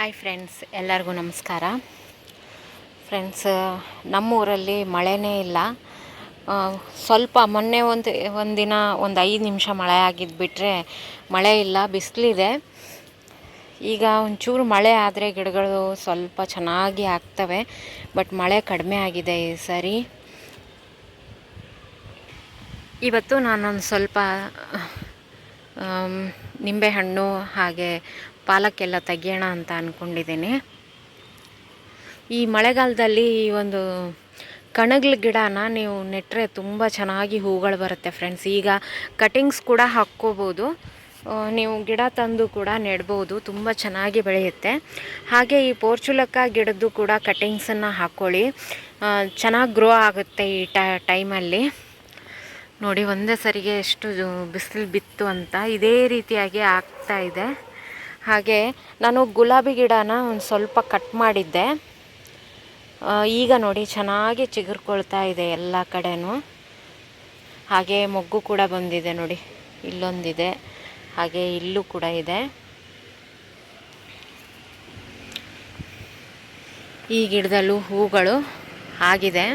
Hi friends ಎಲ್ಲರಿಗೂ ನಮಸ್ಕಾರ. Friends ನಮ್ಮೂರಲ್ಲಿ ಮಳೆನೇ ಇಲ್ಲ. ಸ್ವಲ್ಪ ಮೊನ್ನೆ ಒಂದು ದಿನ ಒಂದು ಐದು ನಿಮಿಷ ಮಳೆ ಆಗಿದ್ದು ಬಿಟ್ಟರೆ ಮಳೆ ಇಲ್ಲ, ಬಿಸಿಲಿದೆ. ಈಗ ಒಂಚೂರು ಮಳೆ ಆದರೆ ಗಿಡಗಳು ಸ್ವಲ್ಪ ಚೆನ್ನಾಗಿ ಆಗ್ತವೆ ಬಟ್ ಮಳೆ ಕಡಿಮೆ ಆಗಿದೆ ಈ ಸರಿ. ಇವತ್ತು ನಾನೊಂದು ಸ್ವಲ್ಪ ನಿಂಬೆಹಣ್ಣು ಹಾಗೆ ಪಾಲಕ್ಕೆಲ್ಲ ತೆಗಿಯೋಣ ಅಂತ ಅಂದ್ಕೊಂಡಿದ್ದೀನಿ ಈ ಮಳೆಗಾಲದಲ್ಲಿ ಈ ಒಂದು ಕಣಗ್ಲ ಗಿಡನ ನೀವು ನೆಟ್ಟರೆ ತುಂಬ ಚೆನ್ನಾಗಿ ಹೂಗಳು ಬರುತ್ತೆ ಫ್ರೆಂಡ್ಸ್ ಈಗ ಕಟಿಂಗ್ಸ್ ಕೂಡ ಹಾಕ್ಕೋಬೋದು. ನೀವು ಗಿಡ ತಂದು ಕೂಡ ನೆಡ್ಬೋದು. ತುಂಬ ಚೆನ್ನಾಗಿ ಬೆಳೆಯುತ್ತೆ. ಹಾಗೆ ಈ ಪೋರ್ಚುಲಕ್ಕ ಗಿಡದ್ದು ಕೂಡ ಕಟಿಂಗ್ಸನ್ನು ಹಾಕ್ಕೊಳ್ಳಿ ಚೆನ್ನಾಗಿ ಗ್ರೋ ಆಗುತ್ತೆ ಈ ಟೈಮಲ್ಲಿ. ನೋಡಿ, ಒಂದೇ ಸರಿಗೆ ಎಷ್ಟು ಬಿಸಿಲು ಬಿತ್ತು ಅಂತ ಇದೇ ರೀತಿಯಾಗಿ ಆಗ್ತಾ ಇದೆ. ಹಾಗೆ ನಾನು ಗುಲಾಬಿ ಗಿಡನ ಒಂದು ಸ್ವಲ್ಪ ಕಟ್ ಮಾಡಿದ್ದೆ. ಈಗ ನೋಡಿ ಚೆನ್ನಾಗಿ ಚಿಗುರ್ಕೊಳ್ತಾ ಇದೆ ಎಲ್ಲ ಕಡೆನೂ. ಹಾಗೆ ಮೊಗ್ಗು ಕೂಡ ಬಂದಿದೆ ನೋಡಿ, ಇಲ್ಲೊಂದಿದೆ. ಹಾಗೆ ಇಲ್ಲೂ ಕೂಡ ಇದೆ. ಈ ಗಿಡದಲ್ಲೂ ಹೂಗಳು ಆಗಿದೆ.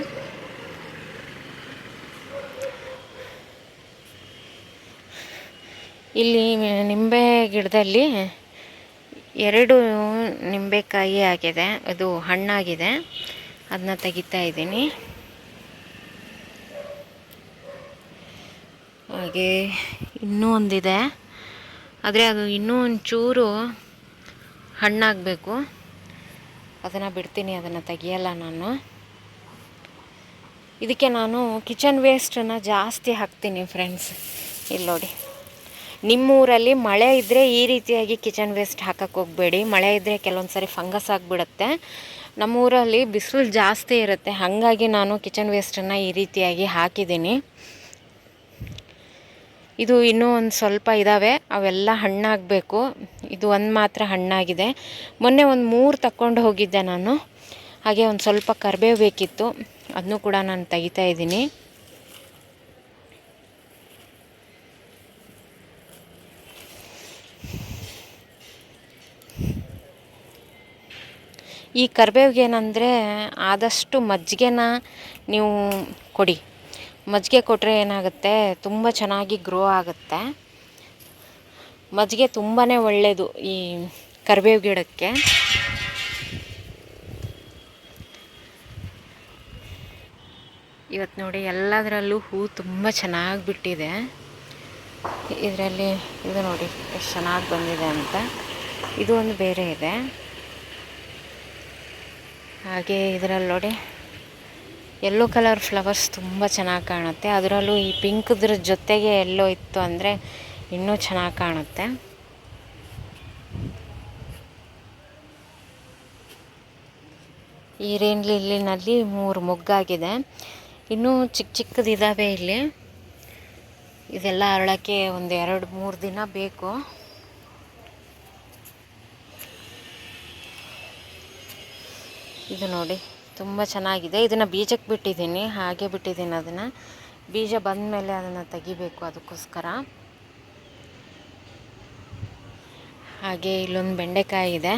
ಇಲ್ಲಿ ನಿಂಬೆ ಗಿಡದಲ್ಲಿ ಎರಡು ನಿಂಬೆಕಾಯಿ ಆಗಿದೆ. ಅದು ಹಣ್ಣಾಗಿದೆ. ಅದನ್ನ ತೆಗಿತಾ ಇದ್ದೀನಿ. ಹಾಗೆ ಇನ್ನೂ ಒಂದಿದೆ. ಆದರೆ ಅದು ಇನ್ನೂ ಒಂಚೂರು ಹಣ್ಣಾಗಬೇಕು. ಅದನ್ನು ಬಿಡ್ತೀನಿ, ಅದನ್ನು ತೆಗಿಯಲ್ಲ ನಾನು. ಇದಕ್ಕೆ ನಾನು ಕಿಚನ್ ವೇಸ್ಟನ್ನು ಜಾಸ್ತಿ ಹಾಕ್ತೀನಿ ಫ್ರೆಂಡ್ಸ್ ಇಲ್ಲಿ ನೋಡಿ. ನಿಮ್ಮೂರಲ್ಲಿ ಮಳೆ ಇದ್ದರೆ ಈ ರೀತಿಯಾಗಿ ಕಿಚನ್ ವೇಸ್ಟ್ ಹಾಕಕ್ಕೆ ಹೋಗಬೇಡಿ. ಮಳೆ ಇದ್ದರೆ ಕೆಲವೊಂದು ಸಾರಿ ಫಂಗಸ್ ಆಗಿಬಿಡುತ್ತೆ. ನಮ್ಮೂರಲ್ಲಿ ಬಿಸಿಲು ಜಾಸ್ತಿ ಇರುತ್ತೆ. ಹಾಗಾಗಿ ನಾನು ಕಿಚನ್ ವೇಸ್ಟನ್ನು ಈ ರೀತಿಯಾಗಿ ಹಾಕಿದ್ದೀನಿ. ಇದು ಇನ್ನೂ ಒಂದು ಸ್ವಲ್ಪ ಇದ್ದಾವೆ ಅವೆಲ್ಲ ಹಣ್ಣಾಗಬೇಕು. ಇದು ಒಂದು ಮಾತ್ರ ಹಣ್ಣಾಗಿದೆ. ಮೊನ್ನೆ ಒಂದು ಮೂರು ತಕ್ಕೊಂಡು ಹೋಗಿದ್ದೆ ನಾನು. ಹಾಗೆ ಒಂದು ಸ್ವಲ್ಪ ಕರಿಬೇವು ಬೇಕಿತ್ತು. ಅದನ್ನೂ ಕೂಡ ನಾನು ತೆಗಿತಾ ಇದ್ದೀನಿ. ಈ ಕರ್ಬೇವಿಗೆ ಏನಂದರೆ ಆದಷ್ಟು ಮಜ್ಜಿಗೆನ ನೀವು ಕೊಡಿ. ಮಜ್ಜಿಗೆ ಕೊಟ್ಟರೆ ಏನಾಗುತ್ತೆ? ತುಂಬ ಚೆನ್ನಾಗಿ ಗ್ರೋ ಆಗುತ್ತೆ. ಮಜ್ಜಿಗೆ ತುಂಬಾ ಒಳ್ಳೆಯದು ಈ ಕರ್ಬೇವು ಗಿಡಕ್ಕೆ. ಇವತ್ತು ನೋಡಿ ಎಲ್ಲದರಲ್ಲೂ ಹೂ ತುಂಬ ಚೆನ್ನಾಗಿ ಬಿಟ್ಟಿದೆ. ಇದರಲ್ಲಿ ಇದು ನೋಡಿ, ಎಷ್ಟು ಚೆನ್ನಾಗಿ ಬಂದಿದೆ ಅಂತ. ಇದು ಒಂದು ಬೇರೆ ಇದೆ. ಹಾಗೆ ಇದರಲ್ಲಿ ನೋಡಿ ಯೆಲ್ಲೋ ಕಲರ್ ಫ್ಲವರ್ಸ್ ತುಂಬ ಚೆನ್ನಾಗಿ ಕಾಣುತ್ತೆ. ಅದರಲ್ಲೂ ಈ ಪಿಂಕ್ದ್ರ ಜೊತೆಗೆ ಎಲ್ಲೋ ಇತ್ತು ಅಂದರೆ ಇನ್ನೂ ಚೆನ್ನಾಗಿ ಕಾಣುತ್ತೆ. ಈ ರೇನ್ ಲಿಲ್ಲಿನಲ್ಲಿ ಮೂರು ಮೊಗ್ಗಾಗಿದೆ. ಇನ್ನೂ ಚಿಕ್ಕ ಚಿಕ್ಕದಿದ್ದಾವೆ ಇಲ್ಲಿ. ಇದೆಲ್ಲ ಅರಳಕ್ಕೆ ಒಂದು ಎರಡು ಮೂರು ದಿನ ಬೇಕು. ಇದು ನೋಡಿ, ತುಂಬ ಚೆನ್ನಾಗಿದೆ. ಇದನ್ನು ಬೀಜಕ್ಕೆ ಬಿಟ್ಟಿದ್ದೀನಿ, ಹಾಗೆ ಬಿಟ್ಟಿದ್ದೀನಿ ಅದನ್ನು. ಬೀಜ ಬಂದ ಮೇಲೆ ಅದನ್ನು ತೆಗಿಬೇಕು ಅದಕ್ಕೋಸ್ಕರ. ಹಾಗೆ ಇಲ್ಲೊಂದು ಬೆಂಡೆಕಾಯಿ ಇದೆ,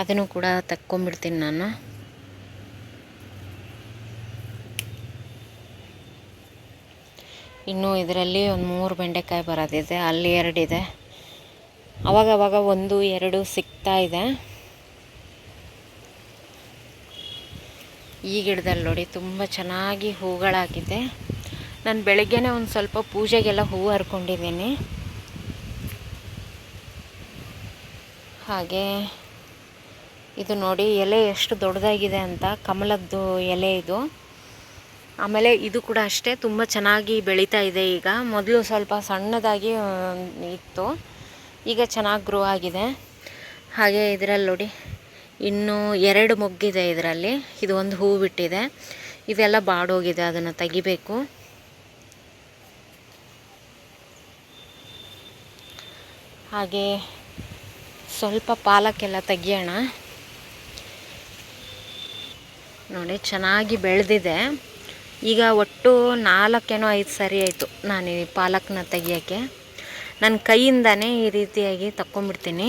ಅದನ್ನು ಕೂಡ ತಕ್ಕೊಂಬಿಡ್ತೀನಿ ನಾನು. ಇನ್ನು ಇದರಲ್ಲಿ ಒಂದು ಮೂರು ಬೆಂಡೆಕಾಯಿ ಬರೋದಿದೆ, ಅಲ್ಲಿ ಎರಡಿದೆ. ಅವಾಗವಾಗ ಒಂದು, ಎರಡು ಸಿಗ್ತಾ ಇದೆ. ಈ ಗಿಡದಲ್ಲಿ ನೋಡಿ ತುಂಬ ಚೆನ್ನಾಗಿ ಹೂಗಳಾಗಿದೆ. ನಾನು ಬೆಳಗ್ಗೆನೇ ಒಂದು ಸ್ವಲ್ಪ ಪೂಜೆಗೆಲ್ಲ ಹೂವು ಹರ್ಕೊಂಡಿದ್ದೀನಿ. ಹಾಗೆ ಇದು ನೋಡಿ ಎಲೆ ಎಷ್ಟು ದೊಡ್ಡದಾಗಿದೆ ಅಂತ, ಕಮಲದ್ದು ಎಲೆ ಇದು. ಆಮೇಲೆ ಇದು ಕೂಡ ಅಷ್ಟೇ, ತುಂಬ ಚೆನ್ನಾಗಿ ಬೆಳೀತಾ ಇದೆ ಈಗ. ಮೊದಲು ಸ್ವಲ್ಪ ಸಣ್ಣದಾಗಿ ಇತ್ತು. ಈಗ ಚೆನ್ನಾಗಿ ಗ್ರೋ ಆಗಿದೆ. ಹಾಗೆ ಇದರಲ್ಲಿ ನೋಡಿ ಇನ್ನೂ ಎರಡು ಮೊಗ್ಗಿದೆ ಇದರಲ್ಲಿ. ಇದು ಒಂದು ಹೂ ಬಿಟ್ಟಿದೆ. ಇದೆಲ್ಲ ಬಾಡೋಗಿದೆ, ಅದನ್ನು ತೆಗಿಬೇಕು. ಹಾಗೆ ಸ್ವಲ್ಪ ಪಾಲಕ್ಕೆಲ್ಲ ತೆಗಿಯೋಣ. ನೋಡಿ, ಚೆನ್ನಾಗಿ ಬೆಳೆದಿದೆ. ಈಗ ಒಟ್ಟು ನಾಲ್ಕೇನೋ ಐದು ಸರಿ ಆಯಿತು ನಾನು ಈ ಪಾಲಕ್ನ ತೆಗಿಯೋಕ್ಕೆ. ನನ್ನ ಕೈಯಿಂದನೇ ಈ ರೀತಿಯಾಗಿ ತಕ್ಕೊಂಬಿಡ್ತೀನಿ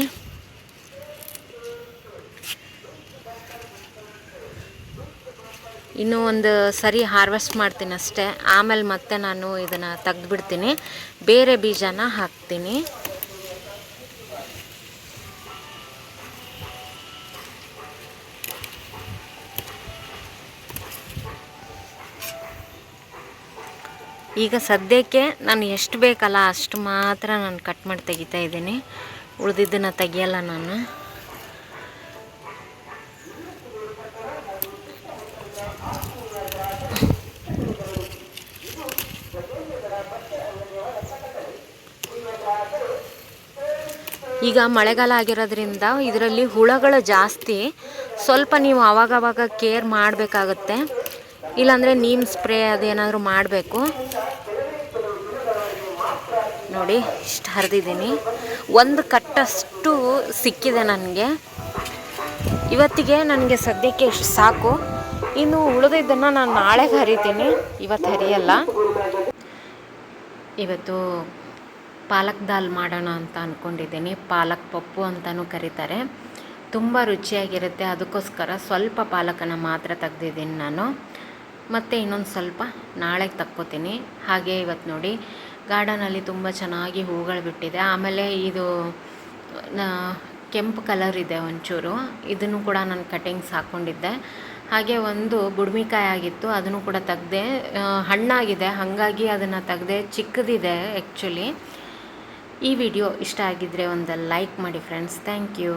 ಇನ್ನೂ ಒಂದು ಸರಿ ಹಾರ್ವೆಸ್ಟ್ ಮಾಡ್ತೀನಿ ಅಷ್ಟೇ. ಆಮೇಲೆ ಮತ್ತೆ ನಾನು ಇದನ್ನು ತೆಗ್ದುಬಿಡ್ತೀನಿ. ಬೇರೆ ಬೀಜನ ಹಾಕ್ತೀನಿ. ಈಗ ಸದ್ಯಕ್ಕೆ ನಾನು ಎಷ್ಟು ಬೇಕಲ್ಲ ಅಷ್ಟು ಮಾತ್ರ ನಾನು ಕಟ್ ಮಾಡಿ ತೆಗಿತಾ ಇದ್ದೀನಿ. ಉಳಿದಿದ್ದನ್ನು ತೆಗಿಯಲ್ಲ ನಾನು. ಈಗ ಮಳೆಗಾಲ ಆಗಿರೋದ್ರಿಂದ ಇದರಲ್ಲಿ ಹುಳಗಳು ಜಾಸ್ತಿ. ಸ್ವಲ್ಪ ನೀವು ಆವಾಗವಾಗ ಕೇರ್ ಮಾಡಬೇಕಾಗುತ್ತೆ. ಇಲ್ಲಾಂದರೆ ನೀಮ್ ಸ್ಪ್ರೇ ಅದೇನಾದರೂ ಮಾಡಬೇಕು. ನೋಡಿ, ಇಷ್ಟು ಹರಿದಿದ್ದೀನಿ. ಒಂದು ಕಟ್ಟಷ್ಟು ಸಿಕ್ಕಿದೆ ನನಗೆ. ಇವತ್ತಿಗೆ ನನಗೆ ಸದ್ಯಕ್ಕೆ ಇಷ್ಟು ಸಾಕು. ಇನ್ನು ಉಳಿದಿದ್ದನ್ನು ನಾನು ನಾಳೆಗೆ ಹರಿತೀನಿ. ಇವತ್ತು ಹರಿಯಲ್ಲ. ಇವತ್ತು ಪಾಲಕ್ ದಾಲ್ ಮಾಡೋಣ ಅಂತ ಅಂದ್ಕೊಂಡಿದ್ದೀನಿ ಪಾಲಕ್ ಪಪ್ಪು ಅಂತಲೂ ಕರೀತಾರೆ. ತುಂಬ ರುಚಿಯಾಗಿರುತ್ತೆ. ಅದಕ್ಕೋಸ್ಕರ ಸ್ವಲ್ಪ ಪಾಲಕನ ಮಾತ್ರ ತೆಗ್ದಿದ್ದೀನಿ ನಾನು. ಮತ್ತು ಇನ್ನೊಂದು ಸ್ವಲ್ಪ ನಾಳೆ ತಕ್ಕೋತೀನಿ. ಹಾಗೆ ಇವತ್ತು ನೋಡಿ, ಗಾರ್ಡನಲ್ಲಿ ತುಂಬ ಚೆನ್ನಾಗಿ ಹೂಗಳು ಬಿಟ್ಟಿದೆ. ಆಮೇಲೆ ಇದು ಕೆಂಪು ಕಲರ್ ಇದೆ ಒಂಚೂರು. ಇದನ್ನು ಕೂಡ ನಾನು ಕಟಿಂಗ್ಸ್ ಹಾಕ್ಕೊಂಡಿದ್ದೆ. ಹಾಗೆ ಒಂದು ಬುಡ್ಮಿಕಾಯಿ ಆಗಿತ್ತು. ಅದನ್ನು ಕೂಡ ತೆಗ್ದೆ ಹಣ್ಣಾಗಿದೆ. ಹಾಗಾಗಿ ಅದನ್ನು ತೆಗ್ದೆ ಚಿಕ್ಕದಿದೆ ಆ್ಯಕ್ಚುಲಿ ಈ ವಿಡಿಯೋ ಇಷ್ಟ ಆಗಿದ್ದರೆ ಒಂದು ಲೈಕ್ ಮಾಡಿ ಫ್ರೆಂಡ್ಸ್ ಥ್ಯಾಂಕ್ ಯು